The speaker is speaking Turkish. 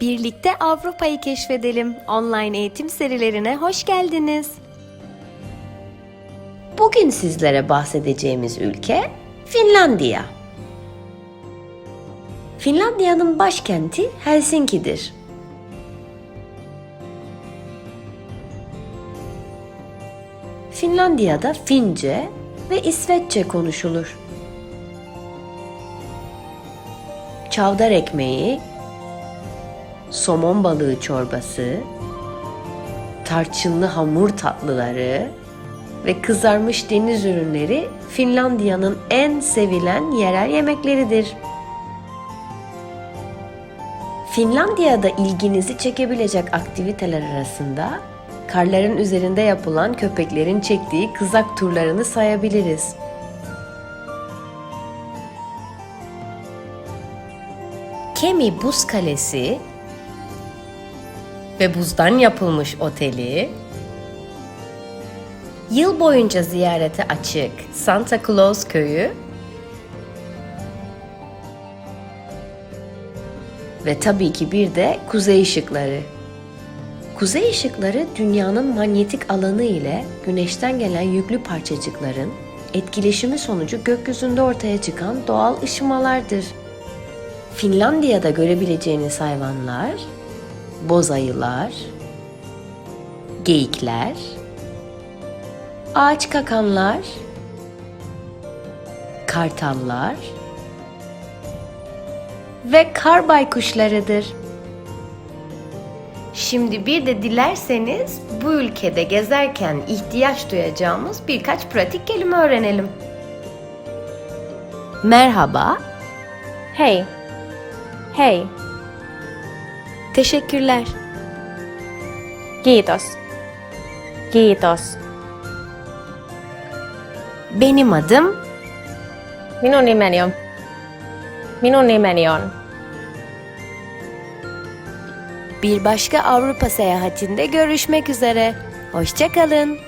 Birlikte Avrupa'yı keşfedelim. Online eğitim serilerine hoş geldiniz. Bugün sizlere bahsedeceğimiz ülke Finlandiya. Finlandiya'nın başkenti Helsinki'dir. Finlandiya'da Fince ve İsveççe konuşulur. Çavdar ekmeği, somon balığı çorbası, tarçınlı hamur tatlıları ve kızarmış deniz ürünleri Finlandiya'nın en sevilen yerel yemekleridir. Finlandiya'da ilginizi çekebilecek aktiviteler arasında karların üzerinde yapılan köpeklerin çektiği kızak turlarını sayabiliriz. Kemi Buz Kalesi ve buzdan yapılmış oteli, yıl boyunca ziyarete açık Santa Claus Köyü ve tabii ki bir de kuzey ışıkları. Kuzey ışıkları dünyanın manyetik alanı ile güneşten gelen yüklü parçacıkların etkileşimi sonucu gökyüzünde ortaya çıkan doğal ışımalardır. Finlandiya'da görebileceğiniz hayvanlar boz ayılar, geyikler, ağaç kakanlar, kartallar ve kar baykuşlarıdır. Şimdi bir de dilerseniz bu ülkede gezerken ihtiyaç duyacağımız birkaç pratik kelime öğrenelim. Merhaba, Hei. Hei. Teşekkürler, Kiitos. Kiitos. benim adım Minun nimeni on. Minun nimeni on. bir başka Avrupa seyahatinde görüşmek üzere. Hoşçakalın.